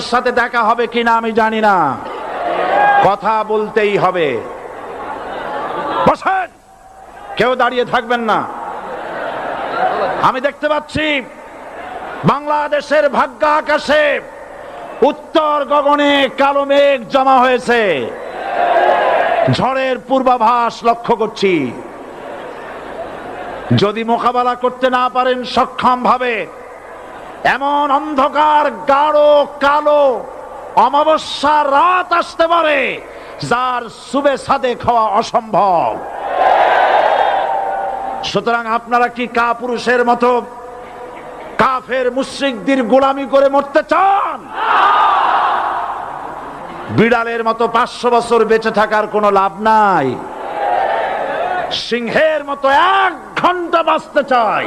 সাথে দেখা হবে কিনা আমি জানি না। কথা বলতেই হবে। বসেন। কেউ দাঁড়িয়ে থাকবেন না। আমি দেখতে পাচ্ছি বাংলাদেশের ভাগ্য আকাশে উত্তর গগনে কালো মেঘ জমা হয়েছে। ঝড়ের পূর্বাভাস লক্ষ্য করছি। যদি মোকাবেলা করতে না পারেন সক্ষম ভাবে এমন অন্ধকার, গাঢ়, কালো অমাবস্যার রাত আসতে পারে, যার সুবে সাদে খাওয়া অসম্ভব। সুতরাং আপনারা কি কা পুরুষের মতো কাফের মুশ্রিকদের গোলামি করে মরতে চান? বিড়ালের মতো পাঁচশো বছর বেঁচে থাকার কোনো লাভ নাই। সিংহের মতো এক ঘণ্টা বাঁচতে চাই।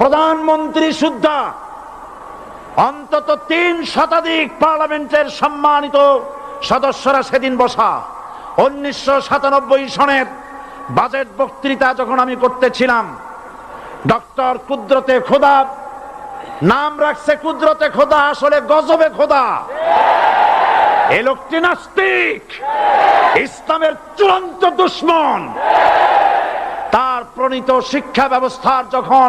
প্রধানমন্ত্রী সুদ্ধা, অন্তত তিন শতাধিক পার্লামেন্টের সম্মানিত সদস্যরা সেদিন বসা। উনিশশো সাতানব্বই সনের বাজেট বক্তৃতা যখন আমি করতেছিলাম, ডক্টর কুদরতে খোদা, নাম রাখছে কুদরতে খোদা, আসলে গজবে খোদা। এ লোকটি নাস্তিক, ইসলামের চূড়ান্ত দুশ্মন। তার প্রণীত শিক্ষা ব্যবস্থার যখন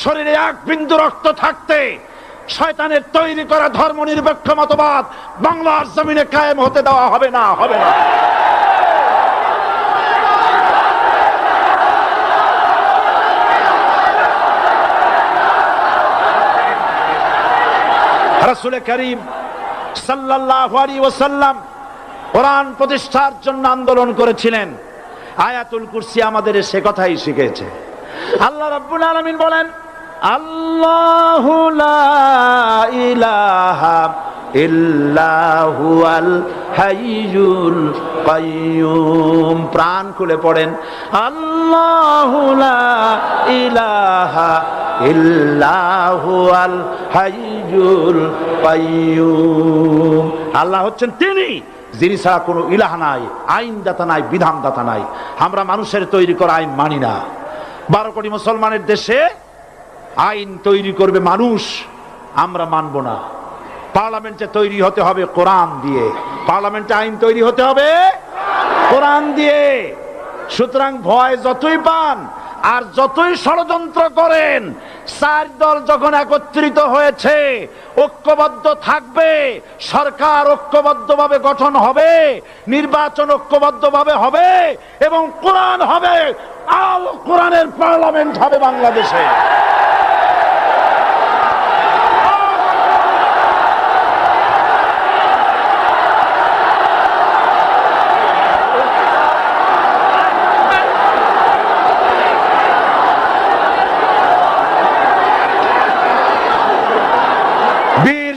শরীরে এক বিন্দু রক্ত থাকতে শয়তানের তৈরি করা ধর্ম নিরপেক্ষ মতবাদ বাংলার জমিনে কায়েম হতে দেওয়া হবে না হবে না। রাসূল করিম সাল্লাল্লাহু আলাইহি ওয়াসাল্লাম কোরআন প্রতিষ্ঠার জন্য আন্দোলন করেছিলেন। আয়াতুল কুরসি আমাদের সে কথাই শিখেছে। আল্লাহ রাব্বুল আলামিন বলেন আল্লাহু ইলাহা ইল্লাহু আল হাইয়ুল কাইয়ুম। প্রাণ খুলে পড়েন, আল্লাহু ইলাহা ইল্লাহু আল হাইয়ুল কাইয়ুম। আল্লাহ হচ্ছেন তিনি, যিনি ছাড়া কোনো ইলাহ নাই, আইনদাতা নাই, বিধানদাতা নাই। আমরা মানুষের তৈরি করা আইন মানি না। বারো কোটি মুসলমানের দেশে আইন তৈরি করবে মানুষ, আমরা মানব না। পার্লামেন্টে তৈরি হতে হবে কোরআন দিয়ে। পার্লামেন্টে আইন তৈরি হতে হবে কোরআন দিয়ে। সুতরাং ভয় যতই পান আর যতই ষড়যন্ত্র করেন, চার দল যখন একত্রিত হয়েছে, ঐক্যবদ্ধ থাকবে, সরকার ঐক্যবদ্ধভাবে গঠন হবে, নির্বাচন ঐক্যবদ্ধভাবে হবে এবং কোরআন হবে, আল কোরআনের পার্লামেন্ট হবে বাংলাদেশে বীর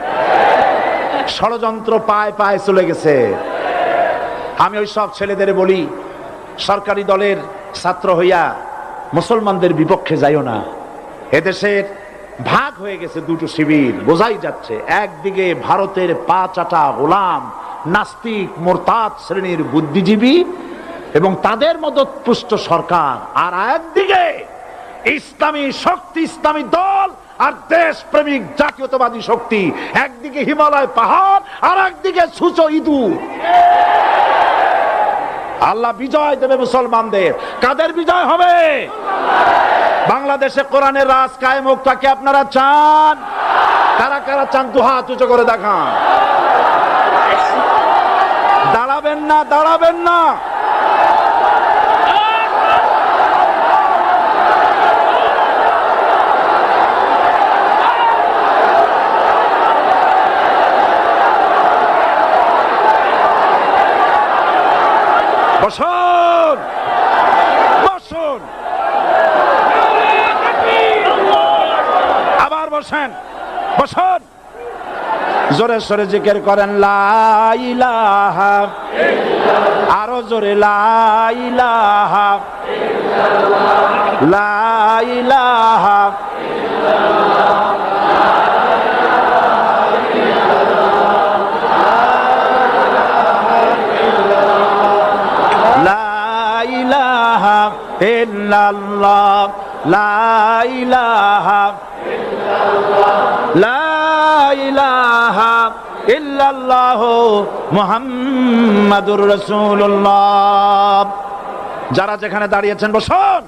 ষড়যন্ত্র পায় পায় চলে গেছে। আমি ওই সব ছেলেদের বলি, সরকারি দলের ছাত্র হইয়া মুসলমানদের বিপক্ষে যাইও না। এদেশের ভাগ হয়ে গেছে দুটো শিবির, বোঝাই যাচ্ছে। একদিকে ভারতের পা চাটা গোলাম, নাস্তিক, মোরতাদ শ্রেণির বুদ্ধিজীবী এবং তাদের মদত পুষ্ট সরকার, আর একদিকে ইসলামী শক্তি, ইসলামী দল আর দেশ প্রেমিক জাতীয়তাবাদী শক্তি। একদিকে হিমালয় পাহাড়, আর একদিকে সুচ ইঁদুর। আল্লাহ বিজয় দেবে মুসলমানদের। কাদের বিজয় হবে? বাংলাদেশে কোরআনের রাজ কায়েম হোক, তাকে আপনারা চান। কারা কারা চান, দু হাত উঁচু করে দেখান। দাঁড়াবেন না দাঁড়াবেন না বসুন বসুন আবার বসেন বসেন। জোরে সরে জিকের করেন লাইলাহা আরও জোরে লাইলাহা লাইলাহা লাইলাহা ইল্লাল্লাহ। লাইলাহা যারা যেখানে দাঁড়িয়েছেন, বসুন।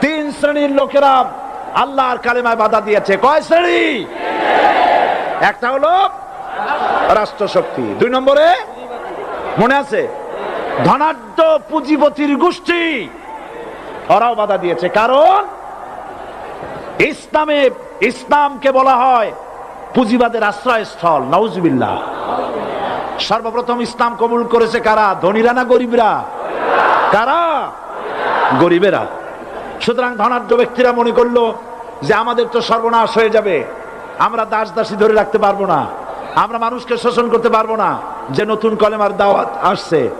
তিন শ্রেণির লোকেরা আল্লাহর কালেমায় বাধা দিয়েছে। কয় শ্রেণি? একটা হলো রাষ্ট্র শক্তি দুই নম্বরে মনে আছে? ধনাঢ্য পুঁজিপতির গোষ্ঠী। ওরাও বাধা দিয়েছে। কারণ ইসলামে ইসলামকে বলা হয় পুঁজিবাদের আশ্রয়স্থল নওজবিল্লা সর্বপ্রথম ইসলাম কবুল করেছে কারা? ধনীরা না গরিবরা? কারা? গরিবেরা। সুতরাং ধনাঢ্য ব্যক্তিরা মনে করল যে আমাদের তো সর্বনাশ হয়ে যাবে। আমরা দাস দাসী ধরে রাখতে পারব না। আমরা মানুষকে শোষণ করতে পারব না যে নতুন কলেমার দাওয়াত আসছে।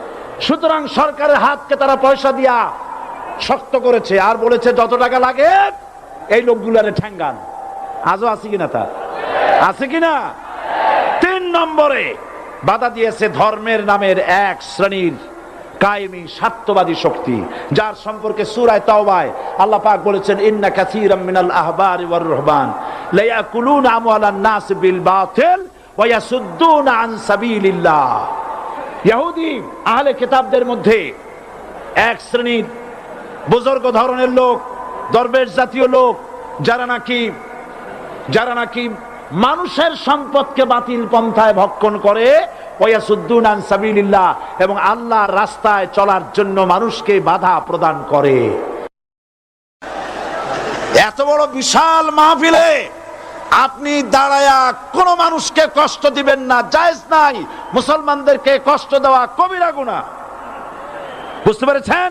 সুতরাং সরকারের হাতকে তারা পয়সা দিয়া শক্ত করেছে আর বলেছে, যত টাকা লাগে এই লোকগুলারে ঠ্যাঙ্গান। আজও আছে কিনা তা? আছে কিনা? তিন নম্বরে বাধা দিয়েছে ধর্মের নামের এক শ্রেণির কায়েমি স্বার্থবাদী শক্তি, যার সম্পর্কে সূরায় তাওবায় আল্লাহ পাক বলেছেন, ইন্না কাসীরাম মিনাল আহবারি ওয়ার রুহবান। লা ইয়াকুলুনা আমওয়ালান নাস বিল বাতিল ওয়া ইয়াসুদ্দুনা আন সাবিলিল্লাহ। ইহুদি আহলে কিতাবদের মধ্যে এক শ্রেণির বুজুর্গ ধরনের লোক দরবেশ জাতীয় লোক, যারা নাকি যারা নাকি মানুষের সম্পদকে বাতিল পন্থায় ভক্ষণ করে এবং আল্লাহর রাস্তায় চলার জন্য মানুষকে বাধা প্রদান করে। এত বড় বিশাল মাহফিলে আপনি দাঁড়ায়া কোন মানুষকে কষ্ট দিবেন না, জায়েজ নাই। মুসলমানদেরকে কষ্ট দেওয়া কবিরা গুনাহ। বুঝতে পেরেছেন?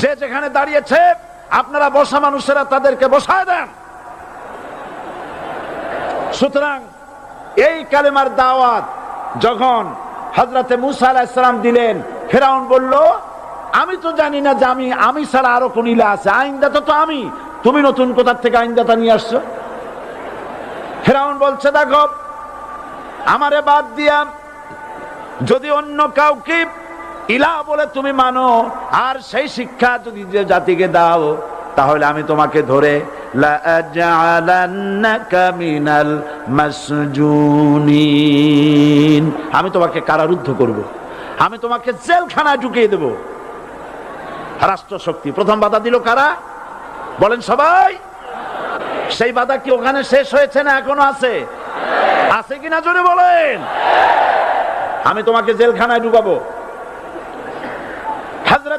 যে যেখানে দাঁড়িয়েছে আপনারা বসা মানুষেরা তাদেরকে বসায় দেন। সুতরাং এই কালেমার দাওয়াত যখন হজরতে মুসা আলাহিসাম দিলেন, ফেরাউন বলল, আমি তো জানি না যে আমি আমি ছাড়া আরও কোন ইলা আছে। আইনদাতা তো আমি। তুমি নতুন কোথার থেকে আইনদাতা নিয়ে আসছো? ফেরাউন বলছে, দেখো, আমারে বাদ দিয়া যদি অন্য কাউকে ইলা বলে তুমি মানো, আর সেই শিক্ষা যদি যে জাতিকে দাও, তাহলে আমি তোমাকে ধরে আমি তোমাকে কারারুদ্ধ করব। আমি তোমাকে জেলখানায় ঢুকিয়ে দেব। রাষ্ট্র শক্তি প্রথম বাধা দিল কারা? বলেন সবাই। সেই বাধা কি ওখানে শেষ হয়েছে না এখনও আছে? আছে কিনা জোরে বলেন। আমি তোমাকে জেলখানায় ঢুকাবো।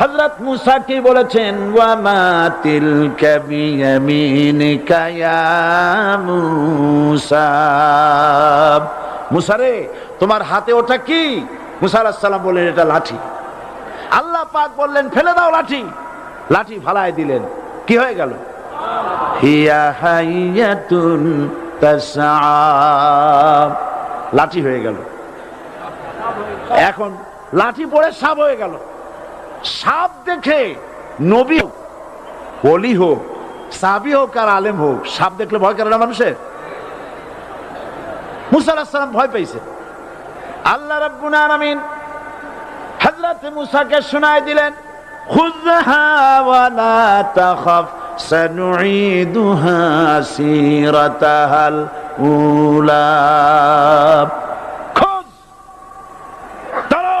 হযরত মুসা কি বলেছেন? ওয়া মা তিলকা বিয়ামিনিকা মুসা। মুসা রে, তোমার হাতে ওটা কি? মুসা আলাইহিস সালাম বললেন, এটা লাঠি। আল্লাহ পাক বললেন, ফেলে দাও লাঠি। লাঠি ফালায় দিলেন। কি হয়ে গেল? লাঠি হয়ে গেল। এখন লাঠি পড়ে সাপ হয়ে গেল। সাপ দেখে নবী অলি হোক, সাবি হোক আর আলেম হোক, সাপ দেখলে ভয় করে না মানুষের? মুসা আলাহিসাল্লাম ভয় পেয়েছে। আল্লাহ রাব্বুল আলামিন মুসাকে শোনায় দিলেন সিরাতাহাল উলা খোঁজ ধরো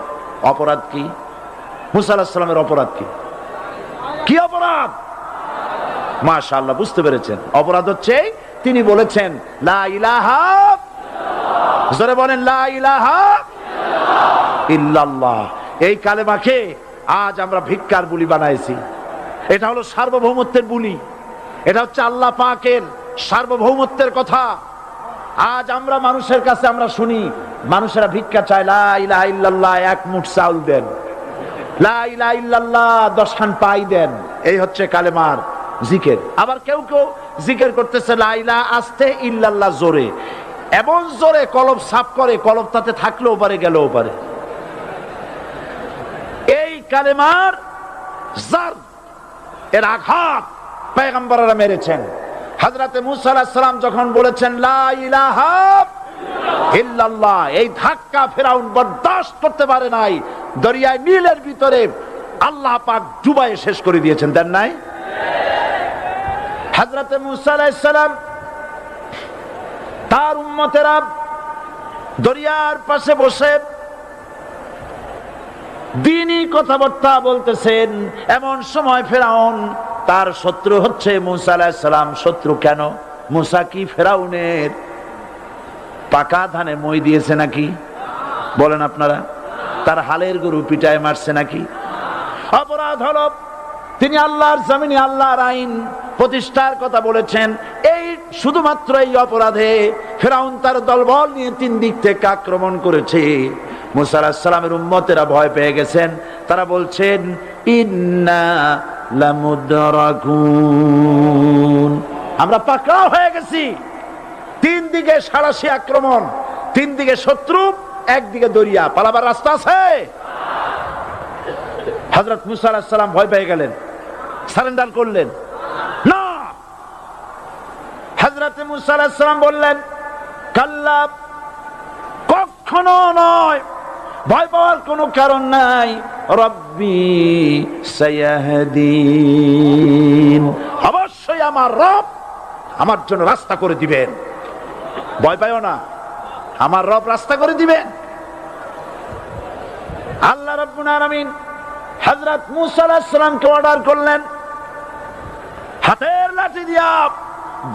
অপরাধ কি? মুসা অপরাধ কি? কি অপরাধ? মাশাআল্লাহ, বুঝতে পেরেছেন। অপরাধ হচ্ছে, তিনি বলেছেন, লা ইলাহা জোরে বলেন এই কালেমাকে আজ আমরা ভিক্ষার বুলি বানাইছি। এটা হলো সার্বভৌমত্বের বুলি। এটা হচ্ছে আল্লাহ পাকের সার্বভৌমত্বের কথা। আজ আমরা মানুষের কাছে আমরা শুনি মানুষেরা ভিক্ষা চায়, লা ইলাহা ইল্লাল্লাহ, এক মুঠ চাউল দেন। লা ইলাহা ইল্লাল্লাহ, দশ খান পাই দেন। এই হচ্ছে কালেমার জিকের। আবার কেউ কেউ জিকের করতেছে, লা ইলাহা আস্তে ইল্লাল্লাহ জোরে। এমন জোরে কলব সাফ করে, কলব তাতে থাকলেও পারে, গেলেও পারে। এই কালেমার জার, এর আঘাত পেগম্বররা মেরেছেন। হাজরাতে মুসা আলাহিস সালাম যখন বলেছেন, লা ইলাহা এই ধাক্কা ফেরাউন বরদাস্ত করতে পারে নাই। দরিয়ায় নীলের ভিতরে আল্লাহ পাক ডুবাই শেষ করে দিয়েছেন নাই? হাজরাতে মুসা আলাইহিস সালাম, তার উম্মতেরা দরিয়ার পাশে বসে দিনই কথাবার্তা বলতেছেন, এমন সময় ফেরাউন, তার শত্রু হচ্ছে মুসা আলাহিসাল্লাম শত্রু কেন? মুসা কি ফেরাউনের পাকা ধানে মই দিয়েছে নাকি? বলেন আপনারা, তার হালের গরু পিটায় মারছে নাকি? অপরাধ হলো, তিনি আল্লাহর জমিনে আল্লাহর আইন প্রতিষ্ঠার কথা বলেছেন। এই শুধুমাত্র এই অপরাধে ফেরাউন তার দলবল নিয়ে তিন দিক থেকে আক্রমণ করেছে। মুসা সালামের উম্মতেরা ভয় পেয়ে গেছেন। তারা বলছেন, ইন্না আমরা পাকড়াও হয়ে গেছি। তিন দিকে সারাশি আক্রমণ, তিন দিকে শত্রু একদিকে দরিয়া। পালাবার রাস্তা আছে? হজরত মুসা আলাহিসাল্লাম ভয় পেয়ে গেলেন, সারেন্ডার করলেন। না! হজরত বললেন, কাল্লা, কখনো নয়, ভয় পাওয়ার কোনো কারণ নাই। রব্বি সায়াহদিন। অবশ্যই আমার রব আমার জন্য রাস্তা করে দিবেন। ভয় পাইও না। আমার রব রাস্তা করে দিবেন আল্লাহ রব্বুল আলামিন হযরত মুসা আলাইহিস সালামকে অর্ডার করলেন, হাতের লাঠি দিয়া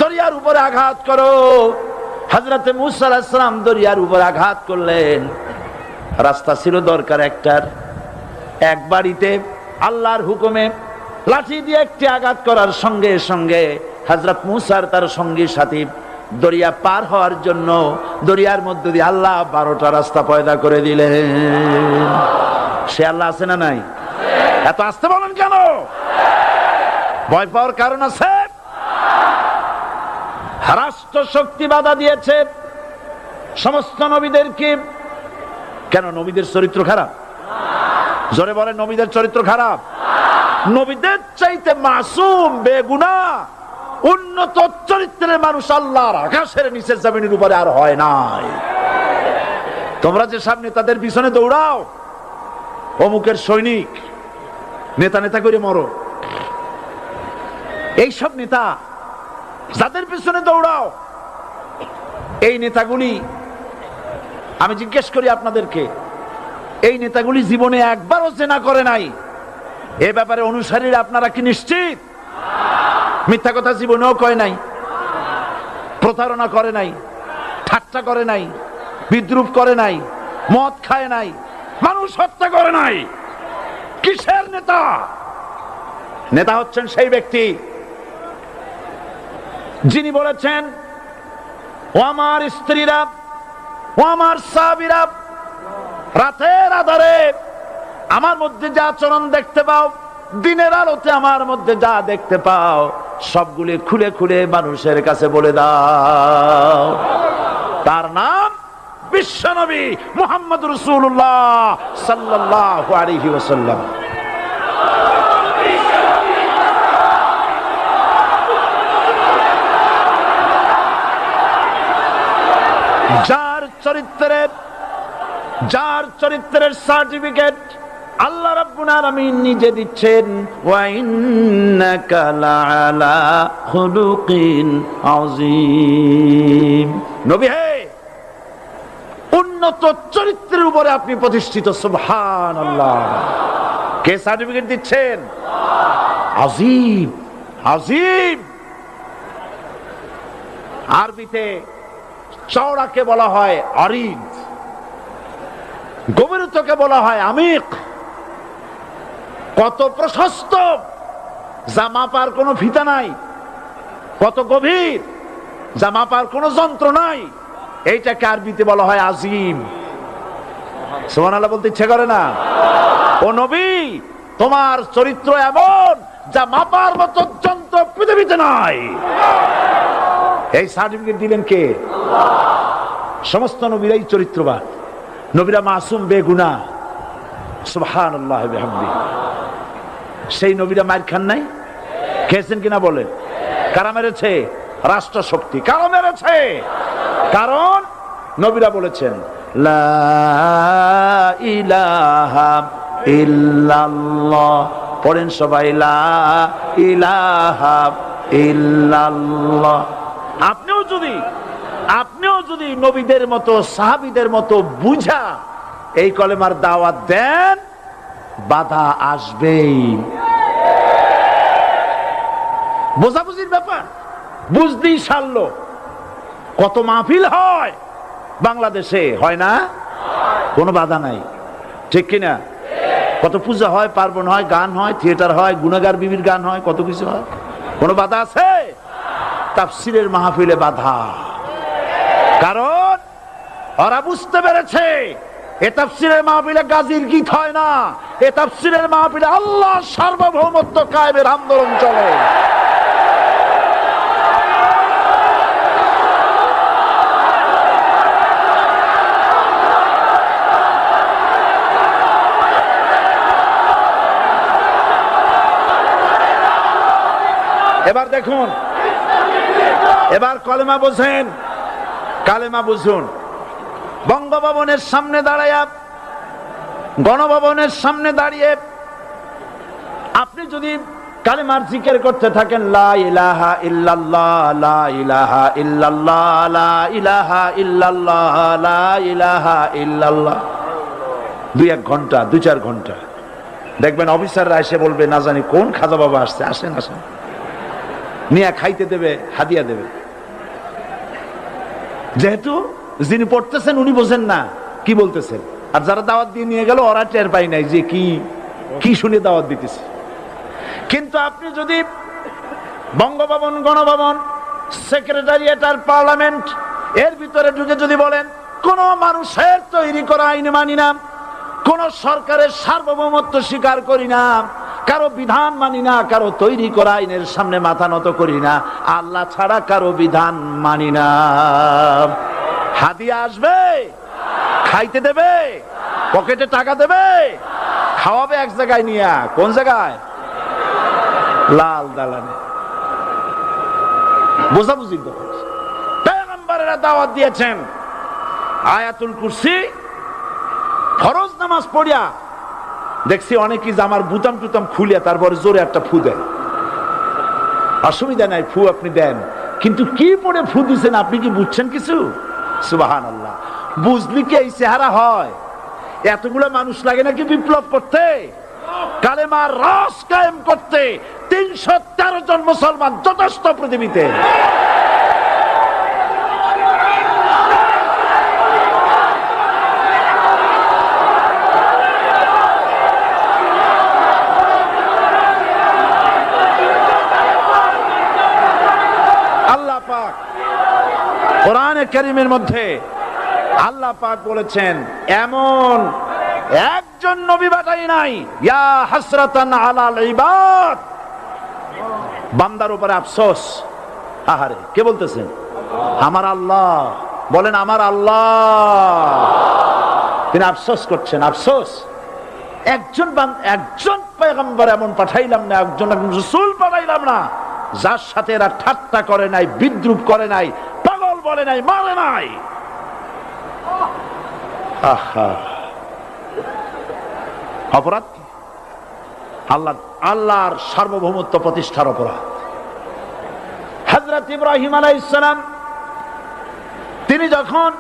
দরিয়ার উপরে আঘাত করো। হযরতে মুসা আলাইহিস সালাম দরিয়ার উপরে আঘাত করলেন। রাস্তা ছিল দরকার একটার। এক বাড়িতে আল্লাহর হুকুমে লাঠি দিয়ে একটি আঘাত করার সঙ্গে সঙ্গে হজরত মুসার তার সঙ্গী সাথী দরিয়া পার হওয়ার জন্য দরিয়ার মধ্যে দিয়ে আল্লাহ বারোটা রাস্তা পয়দা করে দিলেন। সে আল্লাহ আছে না নাই? এত আসতে বলেন কেন? ভয় পাওয়ার কারণ আছে? রাষ্ট্র শক্তি বাধা দিয়েছে। সমস্ত নবীদেরকে কেন, নবীদের চরিত্র খারাপ? জোরে বলে নবীদের চরিত্র খারাপ? নবীদের চাইতে মাসুম বেগুনা উন্নত চরিত্রের মানুষ আল্লাহর আকাশের নিচের জমিনের উপরে আর হয় নাই। তোমরা যে সামনে তাদের পিছনে দৌড়াও, অমুকের সৈনিক, নেতা নেতা করে মরো। এইসব নেতা যাদের পিছনে দৌড়াও, এই নেতাগুলি, আমি জিজ্ঞেস করি আপনাদেরকে, এই নেতাগুলি জীবনে একবারও চেনা করে নাই। এ ব্যাপারে অনুসারীরা আপনারা কি নিশ্চিত? মিথ্যা কথা জীবনেও কয় নাই, প্রতারণা করে নাই, ঠাট্টা করে নাই, বিদ্রুপ করে নাই, মদ খায় নাই, মানুষ হত্যা করে নাই। কিসের নেতা? নেতা হচ্ছেন সেই ব্যক্তি যিনি বলেছেন, ও আমার স্ত্রীরা, ও আমার সাবিরা রাতের আধারে আমার মধ্যে যা আচরণ দেখতে পাও, দিনের আলোতে আমার মধ্যে যা দেখতে পাও সবগুলি খুলে খুলে মানুষের কাছে বলে দাও। তার নাম বিশ্বনবী মোহাম্মদ রসুল্লাহ সাল্লাহ আলহি ওসাল্লাম যার চরিত্রের যার চরিত্রের সার্টিফিকেট আল্লাহ রাব্বুল আলামিন নিজে দিচ্ছেন, ওয়া ইন্নাকা লাআলা খুলুকিন আযীম। নবী, হে! উন্নত চরিত্রের উপরে আপনি প্রতিষ্ঠিত, সুবহানাল্লাহ। কে সার্টিফিকেট দিচ্ছেন? আজিম আজিম আরবিতে চওড়াকে বলা হয় অরিদ গভীরতাকে বলা হয় আমিক। কত প্রশস্ত। যা মাপার কোনো ফিতা নাই। কত গভীর। যা মাপার কোনো যন্ত্র নাই। এইটাকে আরবিতে বলা হয় আজিম। সোমান আল্লাহ বলতে ইচ্ছে করে না। ও নবী, তোমার চরিত্র এমন, যা মাপার মতো যন্ত্র পৃথিবীতে নাই। এই সার্টিফিকেট দিলেন কে? সমস্ত নবীরাই চরিত্রবান। নবীরা মাসুম বেগুনা। সুবহান সেই নবীরা মার খান নাই? খেয়েছেন কিনা বলেন? কারা মেরেছে? রাষ্ট্র শক্তি কারা মেরেছে? কারণ নবীরা বলেছেন পড়েন সবাই আপনিও যদি আপনিও যদি নবীদের মতো, সাহাবিদের মতো বুঝা এই কলেমার দাওয়াত দেন বাধা আসবেই। বোঝাবুঝির ব্যাপার, বুঝতেই সারলো। কত মাহফিল হয় বাংলাদেশে, হয় না? কোনো বাধা নাই। ঠিক কিনা? কত পূজা হয়, পার্বণ হয়, গান হয়, থিয়েটার হয়, গুণাগার বিবির গান হয়, কত কিছু হয়। কোনো বাধা আছে? তাফসিরের মাহফিলে বাধা। কারণ ওরা বুঝতে পেরেছে এ তাফসিরের মাহফিলে গাজীর গীত হয় না। এ তাফসিরের মাহফিলে আল্লাহ সার্বভৌমত্ব কায়েমের আন্দোলন চলে। এবার দেখুন, এবার কলেমা বোঝেন, কালেমা বুঝুন। বঙ্গভবনের সামনে দাঁড়ায়, গণভবনের সামনে দাঁড়িয়ে আপনি যদি কালেমার জিকের করতে থাকেন, লা ইলাহা ইলাহা ইলাহা দুই এক ঘণ্টা, দুই চার ঘণ্টা। দেখবেন অফিসাররা এসে বলবে, না জানি কোন খাজা বাবা আসছে, আসেন আসেন। নিয়ে খাইতে দেবে, হাদিয়া দেবে। যেহেতু যিনি পড়তেছেন উনি বোঝেন না কি বলতেছেন। আর যারা দাওয়াত দিয়ে নিয়ে গেল, ওরা টের পাই নাই যে কি কি শুনে দাওয়াত দিতেছে। কিন্তু আপনি যদি বঙ্গভবন, গণভবন সেক্রেটারিয়েট আর পার্লামেন্ট এর ভিতরে ঢুকে যদি বলেন, কোন মানুষের তৈরি করা আইন মানি না, কোন সরকারের সার্বভৌমত্ব স্বীকার করি না, কারও বিধান মানি না, কারও তৈরি করা আইনের সামনে মাথা নত করি না, আল্লাহ ছাড়া কারও বিধান মানি না। হাদিয়া আসবে। খাইতে দেবে। পকেটে টাকা দেবে। খাওয়াবে এক জায়গায় নিয়ে। কোন জায়গায়? লাল দালানে। বোঝাবুঝি পেগম্বরেরা দাওয়াত দিয়েছেন। আয়াতুল কুরসি। ফরজ নামাজ পড়িয়া। দেখছি অনেকেই জামার বুতাম টুতাম খুলিয়া তারপরে জোরে একটা ফু দেন অসুবিধা নাই, ফু আপনি দেন। কিন্তু কি পড়ে ফু দিছেন আপনি কি বুঝছেন কিছু? সুবাহান আল্লাহ বুঝলি কি এই চেহারা হয়? এতগুলো মানুষ লাগে নাকি বিপ্লব করতে? কালেমার রস কায়েম করতে তিনশো তেরো জন মুসলমান যথেষ্ট পৃথিবীতে আল্লাহ পাক কোরআনে করিমের মধ্যে আল্লাহ পাক বলেছেন, এমন একজন নবী বাটাই নাই, ইয়া হাসরাতান আলাল ইবাদ। বান্দার উপরে আফসোস। আহারে, কে বলতেছেন? আমার আল্লাহ। বলেন, আমার আল্লাহ। তিনি আফসোস করছেন, আফসোস। একজন একজন পেগম্বর এমন পাঠাইলাম না একজন রসুল পাঠাইলাম না, যার সাথে এরা ঠাট্টা করে নাই, বিদ্রুপ করে নাই বলে নাই, মারে নাই। অপরাধ কি? আল্লাহ, আল্লাহর সার্বভৌমত্ব প্রতিষ্ঠার অপরাধ। হজরত ইব্রাহিম আলাইসালাম তিনি যখন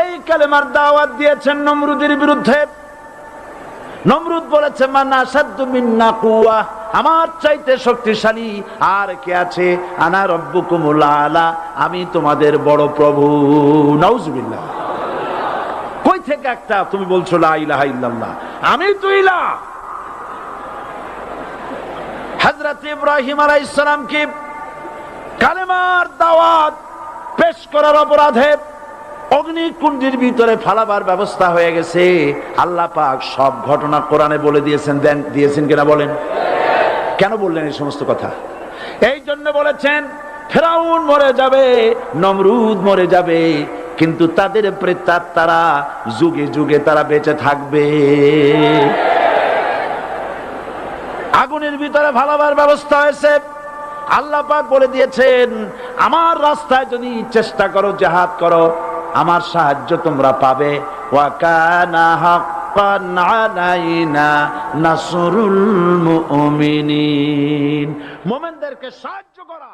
এই কালেমার দাওয়াত দিয়েছেন নমরুদের বিরুদ্ধে, নমরুদ বলেছে মান্না সাদ্দু মিন্না কুয়া আমার চাইতে শক্তিশালী আর কে আছে? আনা রব্বুকুমুল আলা, আমি তোমাদের বড় প্রভু। নাউজুবিল্লাহ। কই থেকে একটা তুমি বলছো, লা আমি তো ইলা। ইব্রাহিম কালেমার দাওয়াত পেশ করার অপরাধে অগ্নিকুণ্ডের ভিতরে ফালাবার ব্যবস্থা হয়ে গেছে? আল্লাহ পাক সব ঘটনা কোরআনে বলে দিয়েছেন, দেন দিয়েছেন কিনা বলেন। কেন বললেন এই সমস্ত কথা? এই জন্য বলেছেন, ফেরাউন মরে যাবে, নমরুদ মরে যাবে, কিন্তু তাদের প্রেতার তারা যুগে যুগে তারা বেঁচে থাকবে। আগুনের ভিতরে ভালাবার ব্যবস্থা হয়েছে। আল্লাহ পাক বলে দিয়েছেন, আমার রাস্তায় যদি চেষ্টা করো, জেহাদ করো, আমার সাহায্য তোমরা পাবে। ওয়াকানা হাক্কান আলাইনা নাসরুল মুমিনিন। মোমেনদেরকে সাহায্য করা।